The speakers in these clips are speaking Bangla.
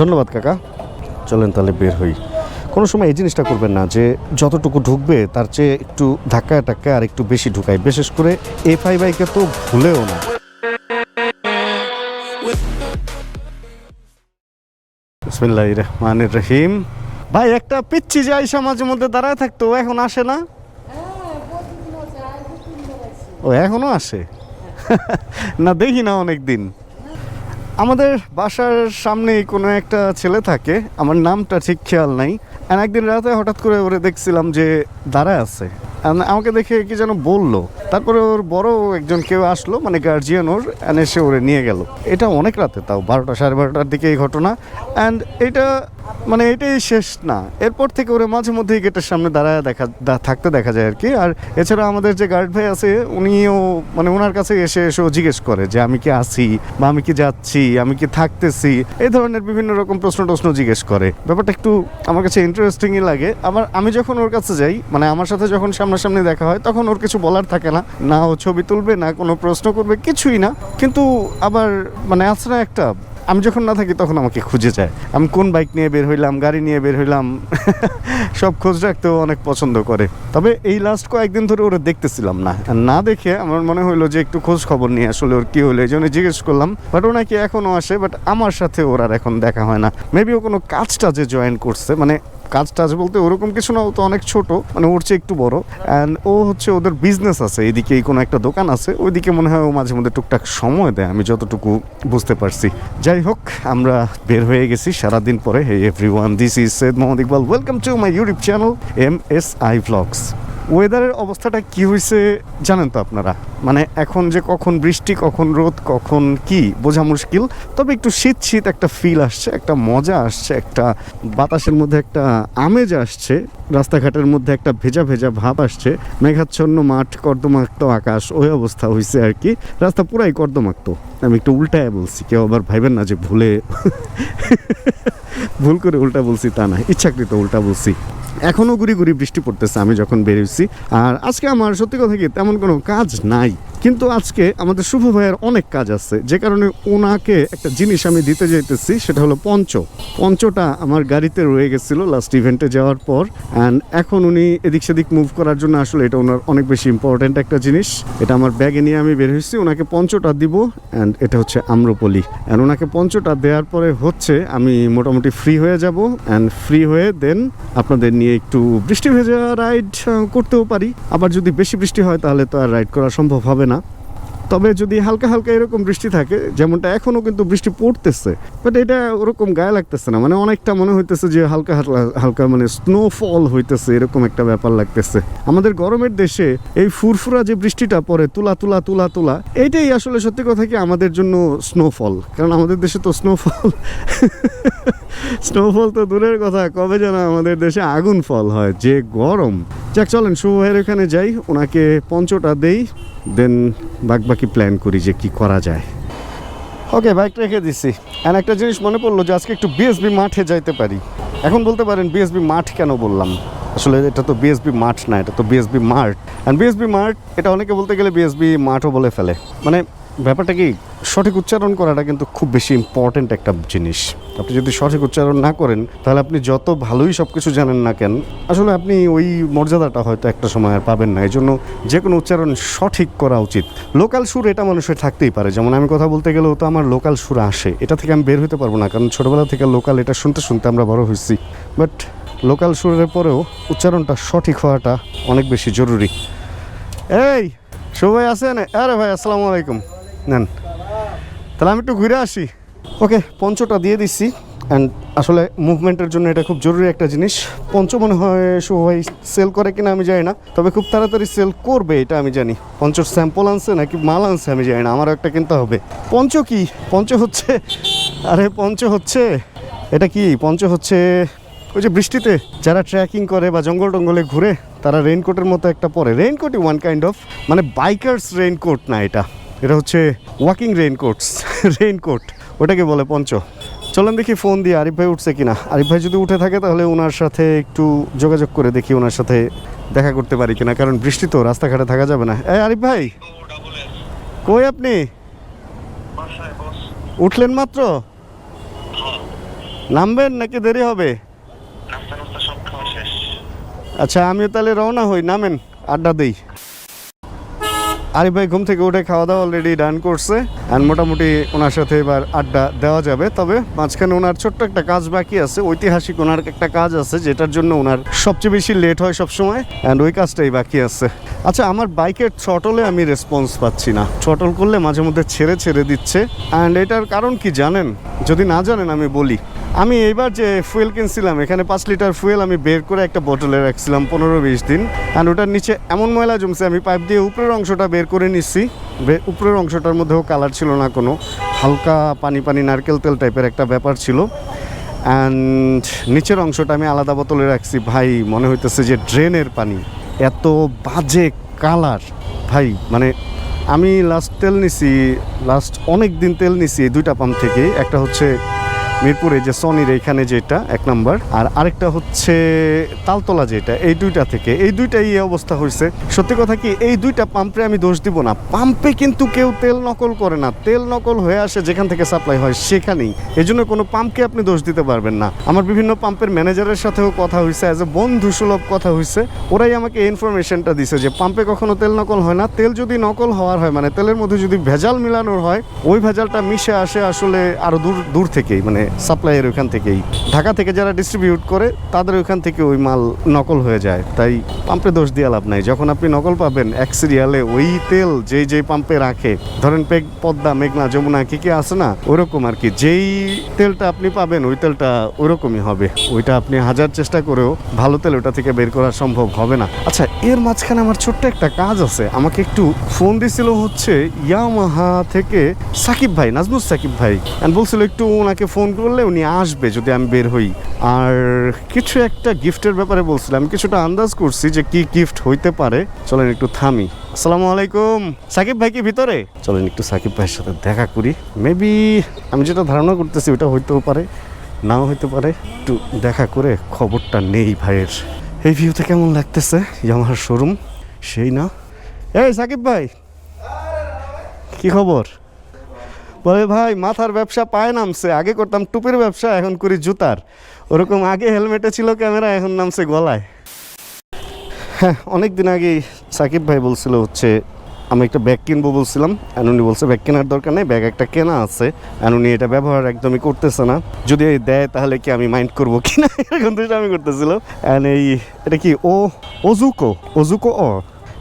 ধন্যবাদ, কাকা। চলেন তাহলে বের হই। কোনো সময় এই জিনিসটা করবেন না যে, যতটুকু ঢুকবে, তার চেয়ে একটু ধাক্কায় টাক্কায় আর একটু বেশি ঢুকায়। বিশেষ করে এফ আই বাইকে তো ভুলেও না। বিসমিল্লাহ রহমানির রহিম। ভাই, একটা পিচ্ছি যে আইসা মাঝে মধ্যে দাঁড়ায় থাকতো এখন আসে না? ও এখনও আসে? না, দেখি না অনেক দিন আমাদের বাসার সামনেই কোনো একটা ছেলে থাকে, আমার নামটা ঠিক খেয়াল নাই। অ্যান্ড একদিন রাতে হঠাৎ করে ওরে দেখছিলাম যে দাঁড়ায় আছে। আমাকে দেখে কি যেন বলল। তারপরে ওর বড় একজন কেউ আসলো মানে গার্জিয়ান ওর এসে ওরে নিয়ে গেল। এটা অনেক রাতে, তাও বারোটা সাড়ে বারোটার দিকে এই ঘটনা। অ্যান্ড এটা মানে এটাই শেষ না। এরপর থেকে ওরে মাঝে মধ্যেই গেটের সামনে দাঁড়ায় দেখা থাকতে দেখা যায় আর কি আর এছাড়া আমাদের যে গার্ড ভাই আছে, উনিও মানে ওনার কাছে এসে এসে জিজ্ঞেস করে যে, আমি কি আছি বা আমি কি যাচ্ছি? আমি কি থাকতেছি? এই ধরনের বিভিন্ন রকম প্রশ্ন টশ্ন জিজ্ঞেস করে। ব্যাপারটা একটু আমার কাছে ইন্টারেস্টিংই লাগে। আবার আমি যখন ওর কাছে যাই মানে আমার সাথে যখন সামনাসামনি দেখা হয়, তখন ওর কিছু বলার থাকে না। না ও ছবি তুলবে, না কোনো প্রশ্ন করবে, কিছুই না। কিন্তু আবার মানে না একটা আমি যখন না থাকি তখন আমাকে খুঁজে যায়। আমি কোন বাইক নিয়ে বের হইলাম, গাড়ি নিয়ে বের হইলাম, সব খোঁজ রাখতেও অনেক পছন্দ করে। তবে এই লাস্ট কয়েকদিন ধরে ওরা দেখতেছিলাম না। না দেখে আমার মনে হইল যে একটু খোঁজ খবর নিয়ে আসলে ওর কি হলো এই জন্য জিজ্ঞেস করলাম। বাট ও নাকি এখনও আসে বাট আমার সাথে ওরা আর এখন দেখা হয় না। মেবি ও কোনো কাজটা যে জয়েন করছে মানে কাজ টাজ বলতে ওরকম কিছু না, ও তো অনেক ছোট মানে ওর চেয়ে একটু বড়। অ্যান্ড ও হচ্ছে ওদের বিজনেস আছে, এদিকে কোনো একটা দোকান আছে, ওইদিকে মনে হয় ও মাঝে মধ্যে টুকটাক সময় দেয়, আমি যতটুকু বুঝতে পারছি। যাই হোক, আমরা বের হয়ে গেছি সারাদিন পরে। Hey everyone this is Syed Mohammad Iqbal welcome to my YouTube channel M S I vlogs ওয়েদারের অবস্থাটা কি হয়েছে জানেন তো আপনারা? মানে এখন যে কখন বৃষ্টি, কখন রোদ, কখন কি, বোঝা মুশকিল। তবে একটু শীত শীত একটা ফিল আসছে, একটা মজা আসছে, একটা বাতাসের মধ্যে একটা আমেজ আসছে, রাস্তাঘাটের মধ্যে একটা ভেজা ভেজা ভাব আসছে। মেঘাচ্ছন্ন মাঠ, কর্দমাক্ত আকাশ, ওই অবস্থা হয়েছে আর কি। রাস্তা পুরাই কর্দমাক্ত। আমি একটু উল্টায় বলছি, কেউ আবার ভাইবেন না যে ভুলে। ভুল করে উল্টা বলছি তা না, ইচ্ছাকৃত উল্টা বলছি। এখনও গুড়ি গুড়ি বৃষ্টি পড়তেছে, আমি যখন বেরিয়েছি আর আজকে আমার সত্যি কথা কি, তেমন কোনো কাজ নাই। কিন্তু আজকে আমাদের শুভ ভাইয়ের অনেক কাজ আছে। যে কারণে ওনাকে একটা জিনিস আমি দিতে যাইতেছি, সেটা হলো পঞ্চ। পঞ্চটা আমার গাড়িতে রয়ে গেছিল লাস্ট ইভেন্টে যাওয়ার পর। অ্যান্ড এখন উনি এদিক সেদিক মুভ করার জন্য আসলে এটা ওনার অনেক বেশি ইম্পর্ট্যান্ট একটা জিনিস। এটা আমার ব্যাগে নিয়ে আমি বের হয়েছি, ওনাকে পঞ্চটা দিব। অ্যান্ড এটা হচ্ছে আম্রপলি। অ্যান্ড ওনাকে পঞ্চটা দেওয়ার পরে হচ্ছে আমি মোটামুটি ফ্রি হয়ে যাব অ্যান্ড ফ্রি হয়ে দেন আপনাদের নিয়ে একটু বৃষ্টি ভেজা রাইড করতেও পারি। আবার যদি বেশি বৃষ্টি হয় তাহলে তো আর রাইড করা সম্ভব হবে না। তবে যদি হালকা হালকা এরকম বৃষ্টি থাকে, যেমনটা এখনও কিন্তু বৃষ্টি পড়তেছে বাট এটা ওরকম গায়ে লাগতেছে না। মানে অনেকটা মনে হইতেছে যে হালকা হালকা হালকা মানে স্নোফল হইতেছে, এরকম একটা ব্যাপার লাগতেছে। আমাদের গরমের দেশে এই ফুরফুরা যে বৃষ্টিটা পড়ে, তুলা তুলা তুলা তুলা, এইটাই আসলে সত্যি কথা কি আমাদের জন্য স্নোফল কারণ আমাদের দেশে তো স্নোফল স্নোফল তো দূরের কথা, কবে যেন আমাদের দেশে আগুন ফল হয়, যে গরম। যাক, চলেন, শুভ ভাইয়ের এখানে যাই, ওনাকে পঞ্চটা দেই। দেন বাকি প্ল্যান করি যে কি করা যায়। ওকে বাইক রেখে দিছি। আর একটা জিনিস মনে পড়ল যে আজকে একটু বিএসবি মাঠে যাইতে পারি। এখন বলতে পারেন বিএসবি মাঠ কেন বললাম? আসলে এটা তো বিএসবি মাঠ না, এটা তো BSB mart and BSB mart এটা অনেকে বলতে গেলে বিএসবি মাঠও বলে ফেলে। মানে ব্যাপারটা কি, সঠিক উচ্চারণ করাটা কিন্তু খুব বেশি ইম্পর্ট্যান্ট একটা জিনিস। আপনি যদি সঠিক উচ্চারণ না করেন, তাহলে আপনি যত ভালোই সব কিছু জানেন না কেন, আসলে আপনি ওই মর্যাদাটা হয়তো একটা সময় আর পাবেন না। এই জন্য যে কোনো উচ্চারণ সঠিক করা উচিত। লোকাল সুর এটা মানুষের থাকতেই পারে। যেমন আমি কথা বলতে গেলেও তো আমার লোকাল সুর আসে। এটা থেকে আমি বের হতে পারব না, কারণ ছোটোবেলা থেকে লোকাল এটা শুনতে শুনতে আমরা বড় হয়েছি। বাট লোকাল সুরের পরেও উচ্চারণটা সঠিক হওয়াটা অনেক বেশি জরুরি। এই সবাই আছেন? আরে ভাই, আসসালামু আলাইকুম। নেন। তাহলে আমি একটু ঘুরে আসি। ওকে, পঞ্চটা দিয়ে দিচ্ছি। অ্যান্ড আসলে মুভমেন্টের জন্য এটা খুব জরুরি একটা জিনিস। পঞ্চ মনে হয় ভাই সেল করে কিনা আমি জানি না। তবে খুব তাড়াতাড়ি সেল করবে, এটা আমি জানি। পঞ্চর স্যাম্পল আনছে নাকি মাল আনছে আমি জানি না। আমারও একটা কিনতে হবে। পঞ্চ কি? পঞ্চ হচ্ছে, আরে পঞ্চ হচ্ছে, এটা কি? পঞ্চ হচ্ছে, ওই যে বৃষ্টিতে যারা ট্রেকিং করে বা জঙ্গল টঙ্গলে ঘুরে, তারা রেইনকোটের মতো একটা পরে। রেইনকোটই ওয়ান কাইন্ড অফ মানে বাইকার্স রেইনকোট না এটা। এটা হচ্ছে ওয়াকিং রেইনকোটস রেইনকোট ওটাকে বলে পঞ্চ। চলেন দেখি ফোন দিয়ে আরিফ ভাই উঠছে কিনা। আরিফ ভাই যদি উঠে থাকে তাহলে ওনার সাথে একটু যোগাযোগ করে দেখি ওনার সাথে দেখা করতে পারি কিনা কারণ বৃষ্টি তো রাস্তাঘাটে থাকা যাবে না। এই আরিফ ভাই কই আপনি? উঠলেন মাত্র? নামবেন নাকি দেরি হবে? আচ্ছা আমিও তাহলে রওনা হই নামেন আড্ডা দেই। আরিফ ভাই ঘুম থেকে উঠে খাওয়া দাওয়া অলরেডি ডান করছে আর মোটামুটি ওনার সাথে এবার আড্ডা দেওয়া যাবে। তবে মাঝখানে ওনার ছোট্ট একটা কাজ বাকি আছে, ঐতিহাসিক ওনার একটা কাজ আছে, যেটার জন্য ওনার সবচেয়ে বেশি লেট হয় সবসময় অ্যান্ড ওই কাজটাই বাকি আছে। আচ্ছা আমার বাইকের থ্রটলে আমি রেসপন্স পাচ্ছি না। থ্রটল করলে মাঝে মধ্যে ছেড়ে ছেড়ে দিচ্ছে অ্যান্ড এটার কারণ কি জানেন? যদি না জানেন, আমি বলি। আমি এইবার যে ফুয়েল কিনছিলাম, এখানে পাঁচ লিটার ফুয়েল আমি বের করে একটা বোতলে রাখছিলাম পনেরো বিশ দিন। আর ওটার নিচে এমন ময়লা জমছে, আমি পাইপ দিয়ে উপরের অংশটা বের করে নিচ্ছি। উপরের অংশটার মধ্যেও কালার ছিল না কোনো। হালকা পানি পানি নারকেল তেল টাইপের একটা ব্যাপার ছিল। অ্যান্ড নিচের অংশটা আমি আলাদা বোতলে রাখছি। ভাই, মনে হইতেছে যে ড্রেনের পানি। এত বাজে কালার ভাই মানে আমি লাস্ট তেল নিছি লাস্ট অনেক দিন তেল নিছি এই দুইটা পাম্প থেকে একটা হচ্ছে মিরপুরে যে সনির এইখানে যেটা, এক নাম্বার। আর আরেকটা হচ্ছে তালতলা যেটা, এই দুইটা থেকে। এই দুইটাই এই অবস্থা হয়েছে। সত্যি কথা কি, এই দুইটা পাম্পে আমি দোষ দিব না। পাম্পে কিন্তু কেউ তেল নকল করে না। তেল নকল হয়ে আসে যেখান থেকে সাপ্লাই হয় সেখানেই। এই জন্য কোনো পাম্পকে আপনি দোষ দিতে পারবেন না। আমার বিভিন্ন পাম্পের ম্যানেজারের সাথেও কথা হয়েছে। অ্যাজ এ বন্ধু সুলভ কথা হয়েছে। ওরাই আমাকে ইনফরমেশনটা দিছে যে পাম্পে কখনো তেল নকল হয় না। তেল যদি নকল হওয়ার হয় মানে তেলের মধ্যে যদি ভেজাল মিলানোর হয়, ওই ভেজালটা মিশে আসে আসলে আরও দূর দূর থেকেই মানে সাপ্লাইয়ের ওইখান থেকেই। ঢাকা থেকে যারা ডিস্ট্রিবিউট করে, তাদের ওইখান থেকে ওই মাল নকল হয়ে যায়। তাই পাম্পে দোষ দিয়ে লাভ নাই। যখন আপনি নকল পাবেন, এক সিরিয়ালে ওই তেল যেই যেই পাম্পে রাখে, ধরেন পেগ, পদ্মা, মেঘনা, যমুনা, কি কি আছে না, ওরকম আর কি। যেই তেলটা আপনি পাবেন, ওই তেলটা ওরকমই হবে। ওইটা আপনি হাজার চেষ্টা করেও ভালো তেল ওটা থেকে বের করা সম্ভব হবে না। আচ্ছা এর মাঝখানে আমার ছোট্ট একটা কাজ আছে। আমাকে একটু ফোন দিছিল হচ্ছে ইয়ামাহা থেকে সাকিব ভাই, নাজমুস সাকিব ভাই। বলছিল একটু ওনাকে ফোন করলে উনি আসবে যদি আমি বের হই। আর কিছু একটা গিফটের ব্যাপারে বলছিল আমি কিছুটা আন্দাজ করছি যে কি গিফট হইতে পারে। চলেন একটু থামি। আসসালামু আলাইকুম। সাকিব ভাই কি ভিতরে? চলেন একটু সাকিব ভাইয়ের সাথে দেখা করি। মেবি আমি যেটা ধারণা করতেছি ওটা হইতেও পারে, নাও হইতে পারে। একটু দেখা করে খবরটা নেই ভাইয়ের। এই ভিউতে কেমন লাগতেছে ইয়ামাহার শোরুম? সেই না? এই সাকিব ভাই, কি খবর? বলে ভাই, মাথার ব্যবসা পায় নামছে, আগে করতাম টুপির ব্যবসা, এখন করি জুতার। ওরকম আগে হেলমেটে ছিল ক্যামেরা, এখন নামছে গলায়। হ্যাঁ অনেক দিন আগেই সাকিব ভাই বলছিল হচ্ছে, আমি একটা ব্যাগ কিনবো বলছিলাম। অ্যানুনি বলছে, ব্যাগ কেনার দরকার নেই, ব্যাগ একটা কেনা আছে। অ্যানুনি এটা ব্যবহার একদমই করতেছে না। যদি দেয়, তাহলে কি আমি মাইন্ড করব কিনা? এরকম তো আমি করতেছিল। অ্যান্ড এই, এটা কি, ও ওজুকো ওজুকো ও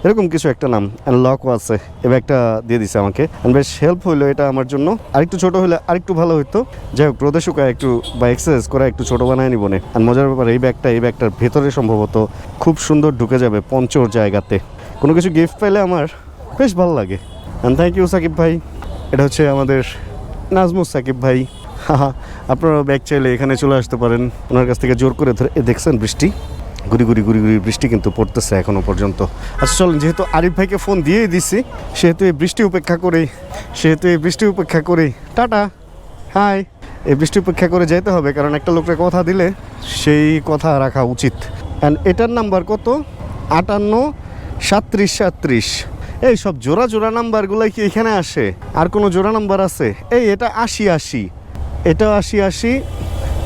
এরকম কিছু একটা নাম অ্যান্ড লকও আছে। এই ব্যাগটা দিয়ে দিছে আমাকে। And বেশ হেল্প হইল এটা আমার জন্য। আরেকটু ছোট হলে আরেকটু ভালো হতো যাই হোক রোদে একটু, বা এক্সারসাইজ করে একটু ছোট বানায় নিব না। আর মজার ব্যাপার, এই ব্যাগটা, এই ব্যাগটার ভেতরে সম্ভবত খুব সুন্দর ঢুকে যাবে পঞ্চর জায়গাতে। কোনো কিছু গিফট পাইলে আমার বেশ ভালো লাগে। অ্যান্ড থ্যাংক ইউ সাকিব ভাই। এটা হচ্ছে আমাদের নাজমুস সাকিব ভাই। আপনারা ব্যাগ চাইলে এখানে চলে আসতে পারেন। ওনার কাছ থেকে জোর করে ধরে দেখছেন বৃষ্টি? গুড়ি গুড়ি গুড়ি গুড়ি বৃষ্টি কিন্তু পড়তেছে এখনও পর্যন্ত। আচ্ছা যেহেতু আরিফ ভাইকে ফোন দিয়েই দিছি, সেহেতু এই বৃষ্টি উপেক্ষা করেই, সেহেতু এই বৃষ্টি উপেক্ষা করেই। Tata, hi. এই বৃষ্টি উপেক্ষা করে যেতে হবে, কারণ একটা লোককে কথা দিলে সেই কথা রাখা উচিত। অ্যান্ড এটার নাম্বার কত? আটান্ন, সাত্রিশ সাত্রিশ। এই সব জোড়া জোড়া নাম্বারগুলাই কি এখানে আসে? আর কোনো জোড়া নাম্বার আছে? এই, এটা আশি আশি। এটা আশি আশি।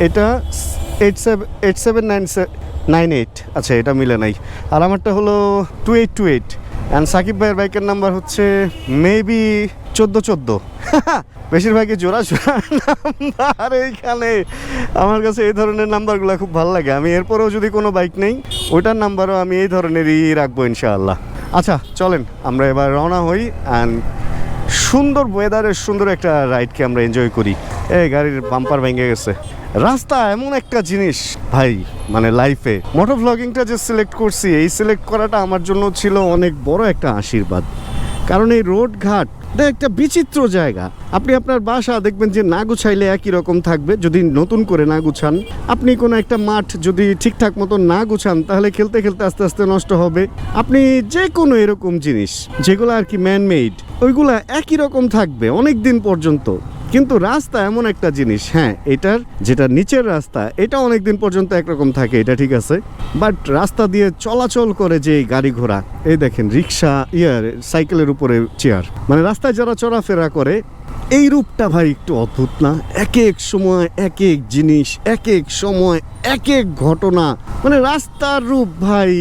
এটা eight seven eight seven nine nine eight. আচ্ছা এটা মিলে নাই। আর আমারটা হলো two eight two eight. And Shakib ভাইয়ের বাইকের নাম্বার হচ্ছে মেবি চোদ্দ চোদ্দ। বেশিরভাগই জোড়া জোড়া নাম্বার এইখানে। আমার কাছে এই ধরনের নাম্বারগুলো খুব ভালো লাগে। আমি এরপরেও যদি কোনো বাইক নেই, ওইটার নাম্বারও আমি এই ধরনেরই রাখব ইনশাআল্লাহ। আচ্ছা চলেন, আমরা এবার রওনা হই অ্যান্ড সুন্দর ওয়েদারের সুন্দর একটা রাইডকে আমরা এনজয় করি। এই গাড়ির বাম্পার ভেঙে গেছে। রাস্তা এমন একটা জিনিস, ভাই মানে লাইফে মোটর ব্লগিংটা যে সিলেক্ট করছি, এই সিলেক্ট করাটা আমার জন্য ছিল অনেক বড় একটা আশীর্বাদ। কারণ এই রোড ঘাট একটা বিচিত্র জায়গা। আপনি আপনার বাসা দেখবেন যে না গুছাইলে একই রকম থাকবে। যদি নতুন করে না গুছান, আপনি কোনো একটা মাঠ যদি ঠিকঠাক মতো না গুছান, তাহলে খেলতে খেলতে আস্তে আস্তে নষ্ট হবে। আপনি যে কোনো এরকম জিনিস, যেগুলো আর কি ম্যান মেড ওইগুলা একই রকম থাকবে অনেক দিন পর্যন্ত। কিন্তু রাস্তা এমন একটা জিনিস হ্যাঁ এটার যেটা নিচের রাস্তা, এটা অনেক দিন পর্যন্ত একরকম থাকে, এটা ঠিক আছে। বাট রাস্তা দিয়ে চলাচল করে যে গাড়ি ঘোড়া, এই দেখেন, রিক্সা, ইয়ার, সাইকেলের উপরে চেয়ার। মানে রাস্তায় যারা চলাফেরা করে এই রূপটা ভাই একটু অদ্ভুত না? এক এক সময় এক এক জিনিস এক এক সময় এক এক ঘটনা। মানে রাস্তার রূপ ভাই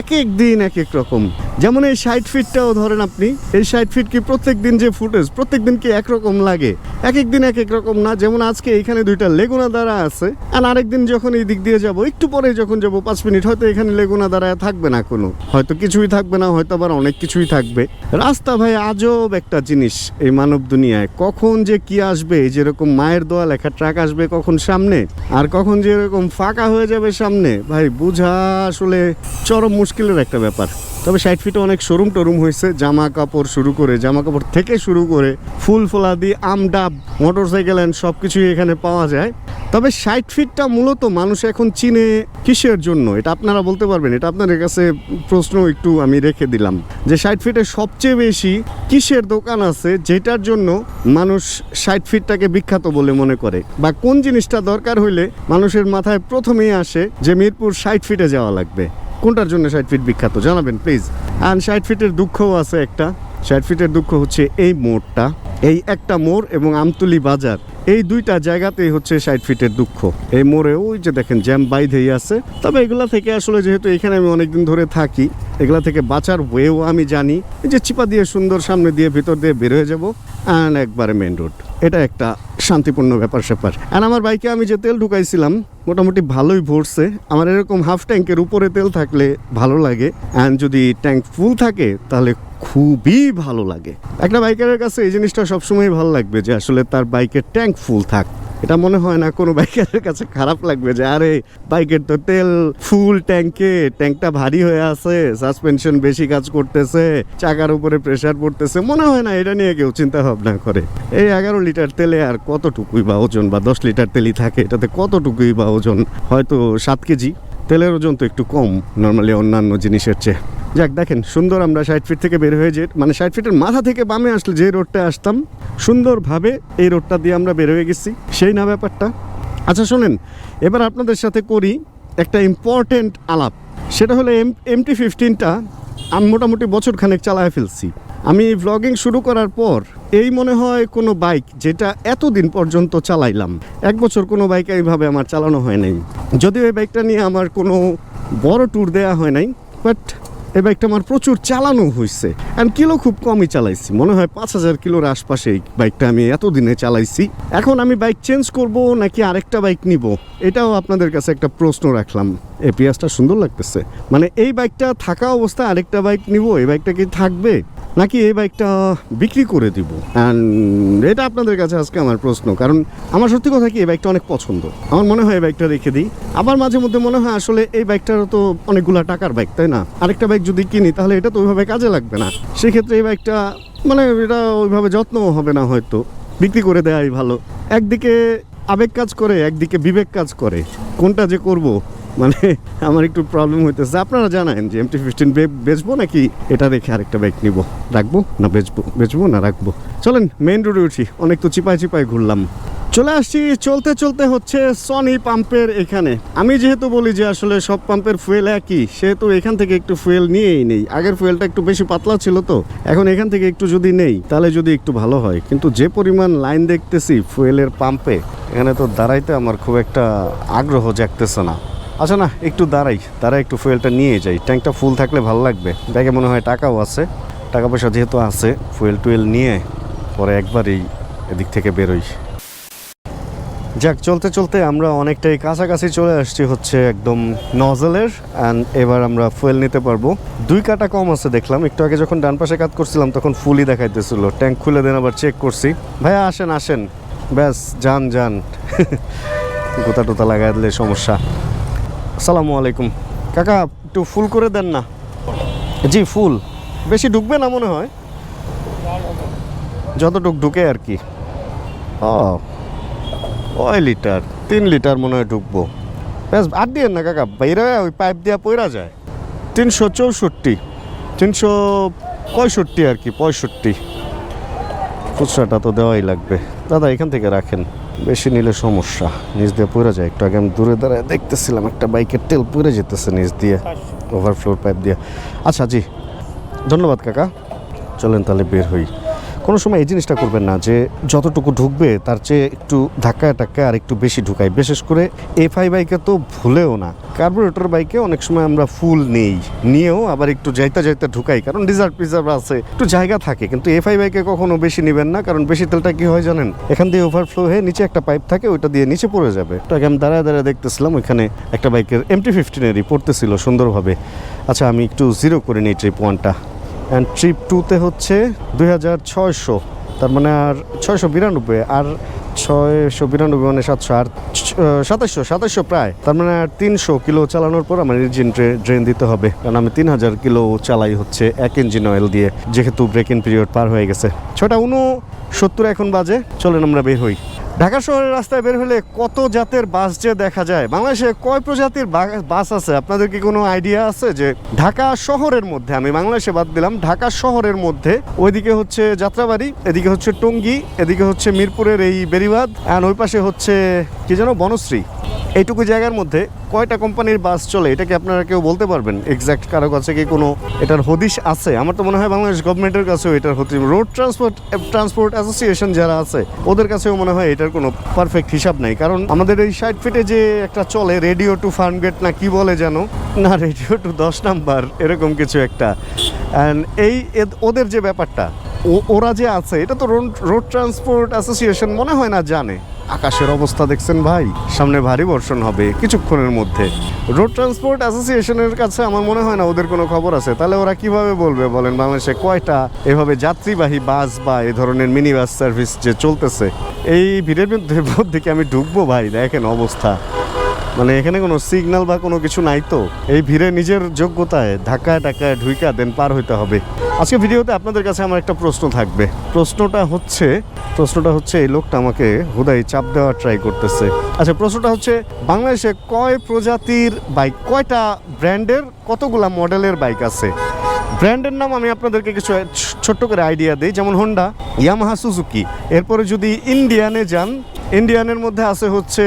এক এক দিন এক এক রকম। যেমন এই ষাট ফিটটাও ধরেন আপনি, এই ষাট ফিট কি প্রত্যেক দিন যে ফুটেজ, প্রত্যেক দিন কি একরকম লাগে? এক এক দিন এক এক রকম না? যেমন আজকে এখানে দুইটা লেগুনা দ্বারা আছে, আর আরেকদিন যখন এই দিক দিয়ে যাব, একটু পরে যখন যাব, পাঁচ মিনিট, হয়তো এখানে লেগুনা দ্বারা থাকবে না কোনো। হয়তো কিছুই থাকবে না, হয়তো আবার অনেক কিছুই থাকবে। রাস্তা ভাই আজব একটা জিনিস এই মানব দুনিয়ায়। কখন যে কি আসবে, যেরকম মায়ের দোয়া লেখা ট্রাক আসবে কখন সামনে, আর কখন যেরকম ফাঁকা হয়ে যাবে সামনে, ভাই, বুঝা আসলে চরম মুশকিলের একটা ব্যাপার। তবে ষাট ফিটে অনেক শোরুম টোরুম হয়েছে। জামা কাপড় শুরু করে, জামা কাপড় থেকে শুরু করে ফুল ফলাদি আম ডাব মোটর সাইকেল অ্যান্ড সব কিছুই এখানে পাওয়া যায়। তবে ষাট ফিটটা মূলত মানুষ এখন চিনে কিসের জন্য? এটা আপনারা বলতে পারবেন। এটা আপনাদের কাছে প্রশ্ন একটু আমি রেখে দিলাম। যে ষাট ফিটে সবচেয়ে বেশি কিসের দোকান আছে, যেটার জন্য মানুষ ষাট ফিটটাকে বিখ্যাত বলে মনে করে? বা কোন জিনিসটা দরকার হইলে মানুষের মাথায় প্রথমেই আসে যে মিরপুর ষাট ফিটে যাওয়া লাগবে। কোনটার জন্য ষাট ফিট বিখ্যাত? জানাবেন প্লিজ অ্যান্ড ষাট ফিটের দুঃখও আছে একটা। ষাট ফিটের দুঃখ হচ্ছে এই মোড়টা, এই একটা মোড় এবং আমতুলি বাজার। এই দুইটা জায়গাতেই হচ্ছে ষাট ফিটের দুঃখ। এই মোড়ে ওই যে দেখেন, জ্যাম বাইধেই আছে। তবে এগুলা থেকে আসলে যেহেতু এখানে আমি অনেকদিন ধরে থাকি, এগুলা থেকে বাঁচার ওয়েও আমি জানি। এই যে চিপা দিয়ে সুন্দর সামনে দিয়ে ভিতর দিয়ে বের হয়ে যাব অ্যান্ড একবারে মেন রোড এটা একটা শান্তিপূর্ণ ব্যাপার স্যাপার। অ্যান্ড আমার বাইকে আমি যে তেল ঢুকাইছিলাম, মোটামুটি ভালোই ভরছে। আমার এরকম হাফ ট্যাঙ্কের উপরে তেল থাকলে ভালো লাগে। অ্যান্ড যদি ট্যাঙ্ক ফুল থাকে, তাহলে খুবই ভালো লাগে। একটা বাইকারের কাছে এই জিনিসটা সবসময় ভালো লাগবে যে আসলে তার বাইকের ট্যাঙ্ক ফুল থাক। এটা মনে হয় না কোনো বাইকারের কাছে খারাপ লাগবে যে, আরে, বাইকের তো তেল ফুল ট্যাঙ্কে, ট্যাঙ্কটা ভারী হয়ে আছে, সাসপেনশন বেশি কাজ করতেছে, চাকার উপরে প্রেশার পড়তেছে। মনে হয় না, এটা নিয়ে কেউ চিন্তা ভাবনা করে। এই এগারো লিটার তেলে আর কতটুকুই বা ওজন বা দশ লিটার তেলই থাকে, এটাতে কতটুকুই বা ওজন? হয়তো সাত কেজি। তেলের ওজন তো একটু কম নর্মালি অন্যান্য জিনিসের চেয়ে। যাক, দেখেন, সুন্দর আমরা ষাট ফিট থেকে বের হয়ে যে মানে ষাট ফিটের মাথা থেকে বামে আসলে যে রোডটা আসতাম, সুন্দরভাবে এই রোডটা দিয়ে আমরা বের হয়ে গেছি, সেই না ব্যাপারটা। আচ্ছা শোনেন, এবার আপনাদের সাথে করি একটা ইম্পর্টেন্ট আলাপ। সেটা হলো এম, এমটি ফিফটিনটা আমি মোটামুটি বছর খানেক চালায় ফেলছি। আমি ভ্লগিং শুরু করার পর, এই মনে হয় কোনো বাইক যেটা এতদিন পর্যন্ত চালাইলাম, এক বছর কোনো বাইক এইভাবে আমার চালানো হয় নাই। যদিও এই বাইকটা নিয়ে আমার কোনো বড় ট্যুর দেওয়া হয় নাই বাট এই বাইকটা আমার প্রচুর চালানো হয়েছে অ্যান্ড কিলো খুব কমই চালাইছি, মনে হয় পাঁচ হাজার কিলোর আশপাশে এই বাইকটা আমি এতদিনে চালাইছি। এখন আমি বাইক চেঞ্জ করব নাকি আরেকটা বাইক নিব, এটাও আপনাদের কাছে একটা প্রশ্ন রাখলাম। এই পিয়াজটা সুন্দর লাগতেছে। মানে এই বাইকটা থাকা অবস্থায় আরেকটা বাইক নিব, এই বাইকটা কি থাকবে? নাকি এই বাইকটা বিক্রি করে দিব? অ্যান্ড এটা আপনাদের কাছে আজকে আমার প্রশ্ন, কারণ আমার সত্যি কথা কি, এই বাইকটা অনেক পছন্দ। আমার মনে হয় এই বাইকটা রেখে দিই। আবার মাঝে মধ্যে মনে হয় আসলে এই বাইকটারও তো অনেকগুলা টাকার বাইক, তাই না? আরেকটা বাইক যদি কিনি, তাহলে এটা তো ওইভাবে কাজে লাগবে না। সেক্ষেত্রে এই বাইকটা মানে এটা ওইভাবে যত্নও হবে না হয়তো। বিক্রি করে দেওয়াই ভালো। একদিকে আবেগ কাজ করে, একদিকে বিবেক কাজ করে। কোনটা যে করব? মানে আমার একটু প্রবলেম হইতেছে। আপনারা জানেন যে এমটি ফিফটিন বেচবো নাকি? এটা রেখে আরেকটা বাইক নিব। রাখব না বেচবো? বেচবো না রাখব? চলেন মেইন রোডে উঠি। অনেক তো চিপায় চিপায় ঘুরলাম। চলে আসছি, চলতে চলতে হচ্ছে সনি পাম্পের এখানে। আমি যেহেতু বলি যে আসলে সব পাম্পের ফুয়েল একই, সেহেতু এখান থেকে একটু ফুয়েল নিয়েই নেই। আগের ফুয়েলটা একটু বেশি পাতলা ছিল তো। এখন এখান থেকে একটু যদি নেই, তাহলে যদি একটু ভালো হয়। কিন্তু যে পরিমাণ লাইন দেখতেছি ফুয়েলের পাম্পে এখানে তো দাঁড়াইতে আমার খুব একটা আগ্রহ জাগতেছে না। আচ্ছা না, একটু দাঁড়াই দাঁড়াই একটু ফুয়েলটা নিয়ে যাই। ট্যাঙ্কটা ফুল থাকলে ভালো লাগবে। ব্যাগে মনে হয় টাকাও আছে। টাকা পয়সা যেহেতু আছে ফুয়েল টুয়েল নিয়ে পরে একবারই এদিক থেকে বেরোই। যাক, চলতে চলতে আমরা অনেকটাই কাছাকাছি চলে আসছি হচ্ছে একদম নজলের অ্যান্ড এবার আমরা ফুয়েল নিতে পারব। দুই কাটা কম আছে দেখলাম। একটু আগে যখন ডান পাশে কাজ করছিলাম, তখন ফুলই দেখাইতেছিল। ট্যাঙ্ক খুলে দেন, আবার চেক করছি। ভাইয়া, আসেন আসেন। ব্যাস, যান যান। গোতা টোতা লাগাই দিলে সমস্যা। আসসালামু আলাইকুম। কাকা, একটু ফুল করে দেন না। জি, ফুল। বেশি ঢুকবে না মনে হয়? যতটুক ঢুকে আর কি। ও লিটার? তিন লিটার মনে হয় ঢুকবো। ব্যাস, আর দিয়ে না কাকা, বাইরে ওই পাইপ দিয়া পয়রা যায়। তিনশো চৌষট্টি, তিনশো পঁয়ষট্টি আর কি, পঁয়ষট্টি। খুচরাটা তো দেওয়াই লাগবে। দাদা, এখান থেকে রাখেন। বেশি নিলে সমস্যা। নিচ দিয়ে পড়ে যায়। একটু আগে আমি দূরে দাঁড়ায় দেখতেছিলাম একটা বাইকের তেল পড়ে যেতেছে নিচ দিয়ে ওভারফ্লোর পাইপ দিয়ে। আচ্ছা জি। ধন্যবাদ কাকা। চলেন তাহলে বের হই। কোনো সময় এই জিনিসটা করবেন না যে যতটুকু ঢুকবে তার চেয়ে একটু ধাক্কায় টাক্কায় আর একটু বেশি ঢুকাই বিশেষ করে এফআই বাইকে তো ভুলেও না। কার্বোরেটর বাইকে অনেক সময় আমরা ফুল নেই, নিয়েও আবার একটু যাইতে যাইতে ঢুকাই। কারণ রিজার্ভ প্রিজার্ভ আছে, একটু জায়গা থাকে। কিন্তু এফআই বাইকে কখনো বেশি নেবেন না, কারণ বেশি তেলটা কি হয় জানেন? এখান দিয়ে ওভারফ্লো হয়ে নিচে একটা পাইপ থাকে, ওইটা দিয়ে নিচে পড়ে যাবে। আগে আমি দাঁড়ায় দাঁড়ায় দেখতেছিলাম, ওইখানে একটা বাইকের এমটি ফিফটিনেরই পড়তেছিল সুন্দরভাবে। আচ্ছা আমি একটু জিরো করে নিই ট্রিপ ওয়ানটা অ্যান্ড ট্রিপ টুতে হচ্ছে দুই হাজার ছয়শো। তার মানে আর ছয়শো বিরানব্বই, আর ছয়শো বিরানব্বই মানে সাতশো, আর সাতাশশো সাতাশশো প্রায়। তার মানে আর তিনশো কিলো চালানোর পর আমার ইঞ্জিন ড্রেন দিতে হবে। কারণ আমি তিন হাজার কিলো চালাই হচ্ছে এক ইঞ্জিন অয়েল দিয়ে, যেহেতু ব্রেক ইন পিরিয়ড পার হয়ে গেছে। ছটা উনো সত্তর এখন বাজে, চলেন আমরা বের হই। ঢাকা শহরের রাস্তায় বের হলে কত জাতের বাস যে দেখা যায়? বাংলাদেশে কয় প্রজাতির বাস আছে? আপনাদের কি কোনো আইডিয়া আছে যে ঢাকা শহরের মধ্যে? আমি বাংলাদেশে বাদ দিলাম, ঢাকা শহরের মধ্যে। ওইদিকে হচ্ছে যাত্রাবাড়ি, এদিকে হচ্ছে টঙ্গী, এদিকে হচ্ছে মিরপুরের এই বেরিবাদ আর ওই পাশে হচ্ছে, কি যেন, বনশ্রী। এইটুকু জায়গার মধ্যে কয়টা কোম্পানির বাস চলে এটা কি আপনারা কেউ বলতে পারবেন? এক্স্যাক্ট কারও কাছে কি কোনো এটার হদিশ আছে? আমার তো মনে হয় বাংলাদেশ গভর্নমেন্টের কাছেও এটার হতে রোড ট্রান্সপোর্ট ট্রান্সপোর্ট অ্যাসোসিয়েশন যারা আছে, ওদের কাছেও মনে হয় এটার কোনো পারফেক্ট হিসাব নাই। কারণ আমাদের এই ষাট ফিটে যে একটা চলে রেডিও টু ফার্মগেট না কি বলে যেন? না রেডিও টু দশ নাম্বার, এরকম কিছু একটা। অ্যান্ড এই ওদের যে ব্যাপারটা ওরা যে আছে, এটা তো রোড ট্রান্সপোর্ট অ্যাসোসিয়েশন মনে হয় না জানে। আকাশের অবস্থা দেখছেন ভাই। সামনে ভারী বর্ষণ হবে কিছুক্ষণের মধ্যে। রোড ট্রান্সপোর্ট অ্যাসোসিয়েশনের কাছে আমার মনে হয় না ওদের কোনো খবর আছে। তাহলে ওরা কীভাবে বলবে বলেন বাংলাদেশে কয়টা এভাবে যাত্রীবাহী বাস বা এ ধরনের মিনি বাস সার্ভিস যে চলতেছে? এই ভিড়ের মধ্যে কি আমি ঢুকবো ভাই? দেখেন অবস্থা। মানে এখানে কোনো সিগন্যাল বা কোনো কিছু নাই তো। এই ভিড়ে নিজের যোগ্যতায় ধাক্কায় টাকায় ঢুইকা দেন পার হইতে হবে। আজকে ভিডিওতে আপনাদের কাছে আমার একটা প্রশ্ন থাকবে। প্রশ্নটা হচ্ছে প্রশ্নটা হচ্ছে এই লোকটা আমাকে হুদাই চাপ দেওয়ার ট্রাই করতেছে। আচ্ছা প্রশ্নটা হচ্ছে, বাংলাদেশে কয় প্রজাতির বাইক কয়টা ব্র্যান্ডের কতগুলা মডেলের বাইক আছে? ব্র্যান্ডের নাম আমি আপনাদেরকে কিছু ছোট্ট করে আইডিয়া দিই, যেমন হোন্ডা ইয়ামাহা সুজুকি এরপরে যদি ইন্ডিয়ানে যান ইন্ডিয়ানের মধ্যে আছে হচ্ছে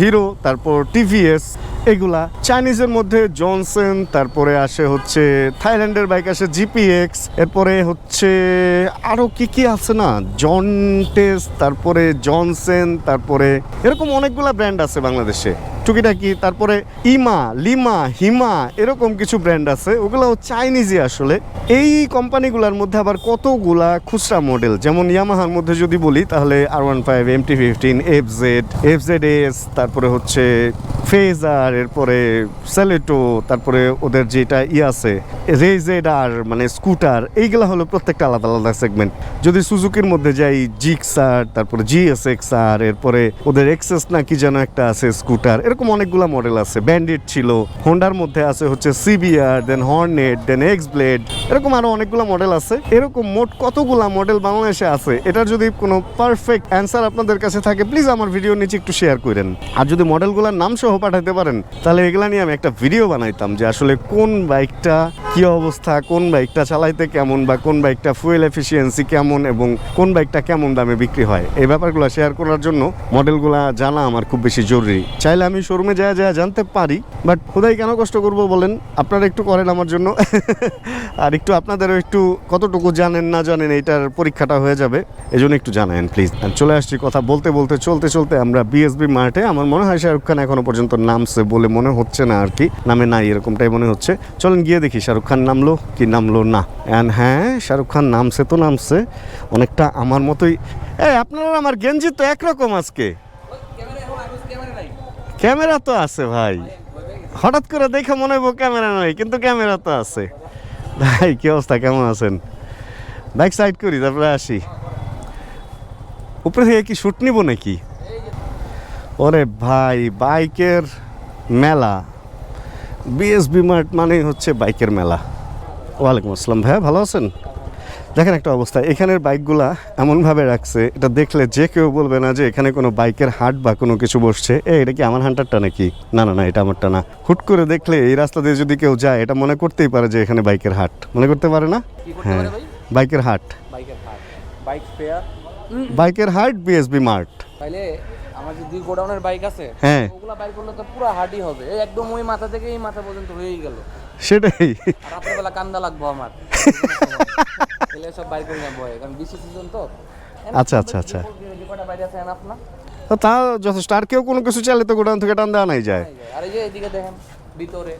হিরো তারপর টিভিএস এগুলা। চাইনিজের মধ্যে জনসেন তারপরে আসে হচ্ছে থাইল্যান্ডের বাইক আসে জিপিএক্স এরপরে হচ্ছে আরও কি কি আছে না? জন টেস তারপরে জনসেন তারপরে এরকম অনেকগুলা ব্র্যান্ড আছে বাংলাদেশে। টুকিটাকি, তারপরে ইমা লিমা হিমা এরকম কিছু ব্র্যান্ড আছে। ওগুলো চাইনিজই আসলে। এই কোম্পানিগুলোর মধ্যে আবার কতগুলা খুচরা মডেল যেমন ইয়ামাহার মধ্যে যদি বলি, তাহলে R one five M T fifteen F Z F Z S তারপরে হচ্ছে ফেজার এরপরে সেলেটো তারপরে ওদের যেটা ই আছে রেজেড আর মানে স্কুটার এইগুলা হলো প্রত্যেকটা আলাদা আলাদা সেগমেন্ট যদি সুজুকির মধ্যে যাই জিক্সার তারপরে জিএসএক্স আর এরপরে ওদের এক্সেস না কি যেন একটা আছে স্কুটার এরকম অনেকগুলা মডেল আছে। ব্যান্ডিট ছিল হোন্ডার মধ্যে আছে হচ্ছে CBR then Hornet then X blade এরকম আরও অনেকগুলা মডেল আছে। এরকম মোট কতগুলা মডেল বাংলাদেশে আছে? এটার যদি কোনো পারফেক্ট অ্যান্সার আপনাদের কাছে থাকে প্লিজ আমার ভিডিও নিচে একটু শেয়ার করেন। আর যদি মডেলগুলোর নাম সহ পাঠাতে পারেন তাহলে এগুলা নিয়ে আমি একটা ভিডিও বানাইতাম যে আসলে কোন বাইকটা কি অবস্থা, কোন বাইকটা চালাইতে কেমন বা কোন বাইকটা ফুয়েল এফিসিয়েন্সি কেমন এবং কোন বাইকটা কেমন দামে বিক্রি হয়। এই ব্যাপারগুলো শেয়ার করার জন্য মডেলগুলা জানা আমার খুব বেশি জরুরি। চাইলে আমি শোরুমে যা যা জানতে পারি বাট খোদাই কেন কষ্ট করব বলেন? আপনারা একটু করেন আমার জন্য। আর একটু আপনাদেরও একটু কতটুকু জানেন, না জানেন, এইটার পরীক্ষাটা হয়ে যাবে। এই জন্য একটু জানায়েন প্লিজ চলে আসছি কথা বলতে বলতে, চলতে চলতে আমরা বিএসবি মার্টে আমার মনে হয় শাহরুখ খান এখনও পর্যন্ত নামছে বলে মনে হচ্ছে না আর কি। নামে নাই, এরকমটাই মনে হচ্ছে। চলেন গিয়ে দেখি শাহরুখ খান নামলো কি নামলো না। অ্যান্ড হ্যাঁ শাহরুখ খান নামছে তো নামছে। অনেকটা আমার মতোই। এই, আপনারা আমার গেঞ্জি তো একরকম আজকে। ক্যামেরা তো আছে ভাই। হঠাৎ করে দেখে মনে হইব ক্যামেরা নয় কিন্তু ক্যামেরা তো আছে। ভাই, কি অবস্থা? কেমন আছেন? বাইক সাইড করি, তারপরে আসি। উপরে থেকে কি শ্যুট নিব নাকি? ওরে ভাই, বাইকের মেলা। বিএসবি মার্ট মানে হচ্ছে বাইকের মেলা। ওয়ালাইকুম আসসালাম ভাইয়া ভালো আছেন? দেখেন একটা অবস্থা এখানের বাইকগুলা এমনভাবে রাখছে এটা দেখলে যে কেউ বলবে না যে এখানে কোনো বাইকের হাট বা কোনো কিছু বসছে। এ এটা কি আমার হান্টারটা নাকি? না না না এটা আমারটা না। হুট করে দেখলে এই রাস্তা দিয়ে যদি কেউ যায় এটা মনে করতেই পারে যে এখানে বাইকের হাট। মনে করতে পারে না? হ্যাঁ বাইকের হাট। বাইকের হাট। বাইক স্পেয়ার বাইকের হাট বিএসবি মার্ট আমার যে দুই গোডাউনের বাইক আছে হ্যাঁ। ওগুলা বাইক করলে তো পুরো হার্ডই হবে। এই একদম ওই মাথা থেকে এই মাথা পর্যন্ত হয়েই গেল। সেটাই। আর রাত্রেবেলা কান্দা লাগবো আমার। এলে সব বাইর করে না ভয় কারণ বৃষ্টি সিজন তো। আচ্ছা, আচ্ছা, আচ্ছা। তা যথেষ্ট। আর কেউ কোনো কিছু চাইলে তো গোডাউন থেকে টান দেওয়া নাই যায়। আর এই যে এদিকে দেখেন ভিতরে।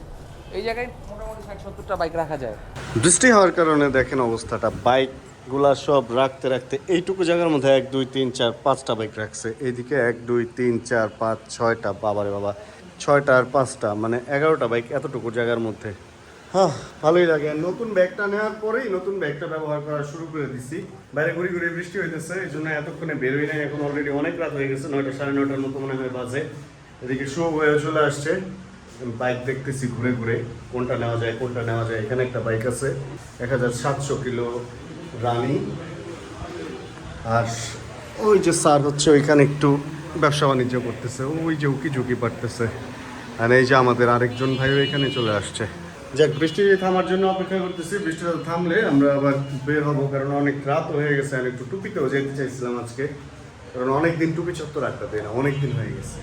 এই জায়গায় মোটামুটি ষাট সত্তরটা বাইক রাখা যায়। বৃষ্টি হওয়ার কারণে দেখেন অবস্থাটা। বাইক গুলা সব রাখতে রাখতে এইটুকু জায়গার মধ্যে এক, দুই, তিন, চার, পাঁচটা বাইক রাখছে। এইদিকে এক, দুই, তিন, চার, পাঁচ, ছয়টা, বাবারে বাবা, ছয়টা আর পাঁচটা মানে এগারোটা বাইক এতটুকু জায়গার মধ্যে। হ্যাঁ ভালোই লাগে। আর নতুন ব্যাগটা নেওয়ার পরেই নতুন ব্যাগটা ব্যবহার করা শুরু করে দিছি। বাইরে ঘুরি ঘুরি বৃষ্টি হইতেছে, এই জন্য এতক্ষণে বেরোই নাই। এখন অলরেডি অনেক রাত হয়ে গেছে, নয়টা সাড়ে নয়টার মতো মনে হয় বাজে। এদিকে শো হয়ে চলে আসছে। বাইক দেখতেছি ঘুরে ঘুরে, কোনটা নেওয়া যায়, কোনটা নেওয়া যায়। এখানে একটা বাইক আছে, এক হাজার সাতশো কিলো। রানিং। আর ওই যে স্যার হচ্ছে ওইখানে একটু ব্যবসা বাণিজ্য করতেছে। ওই যে উকি ঝুঁকি পারতেছে আর এই যে আমাদের আরেকজন ভাইও এখানে চলে আসছে। যাক, বৃষ্টি থামার জন্য অপেক্ষা করতেছি। বৃষ্টিটা থামলে আমরা আবার বের হব, কারণ অনেক রাত হয়ে গেছে। আর একটু টুপিতেও যেতে চাইছিলাম আজকে। কারণ অনেক দিন টুপি চত্বর রাখতে দেয় না অনেক দিন হয়ে গেছে।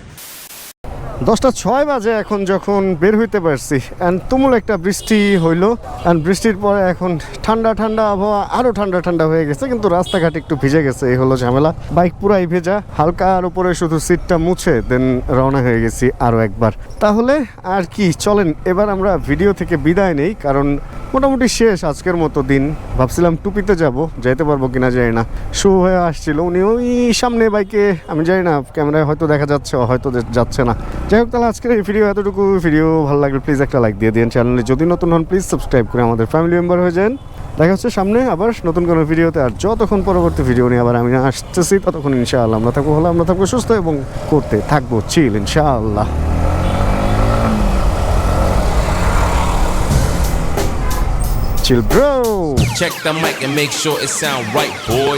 দশটা ছয় বাজে এখন যখন বের হইতে পারছি অ্যান্ড তুমুল একটা বৃষ্টি হইল অ্যান্ড বৃষ্টির পরে এখন ঠান্ডা ঠান্ডা আবহাওয়া আরও ঠান্ডা ঠান্ডা হয়ে গেছে, কিন্তু রাস্তাঘাট একটু ভিজে গেছে, এই হলো ঝামেলা। বাইক পুরাই ভেজা হালকা আর উপরে শুধু সিটটা মুছে দেন রওনা হয়ে গেছি আরও একবার। তাহলে আর কি, চলেন, এবার আমরা ভিডিও থেকে বিদায় নেই, কারণ মোটামুটি শেষ আজকের মতো দিন। ভাবছিলাম টুপিতে যাব, যাইতে পারব কিনা জানি না। শু হয়ে আসছিল, উনি ওই সামনে বাইকে, আমি জানি না, ক্যামেরায় হয়তো দেখা যাচ্ছে, হয়তো যাচ্ছে না। যাই হোক তাহলে আজকের এই ভিডিও এতটুকু ভিডিও ভালো লাগলে প্লিজ একটা লাইক দিয়ে দিন চ্যানেলে যদি নতুন হন প্লিজ সাবস্ক্রাইব করে আমাদের ফ্যামিলি মেম্বার হয়ে যান। দেখা হচ্ছে সামনে আবার নতুন কোনো ভিডিওতে আর যতক্ষণ পরবর্তী ভিডিও নিয়ে আবার আমি আসতেছি ততক্ষণ ইনশাআল্লাহ আমরা থাকব ভালো আমরা থাকব সুস্থ এবং করতে থাকব চিল ইনশাআল্লাহ। Chill bro! Check the mic and make sure it sound right, boys.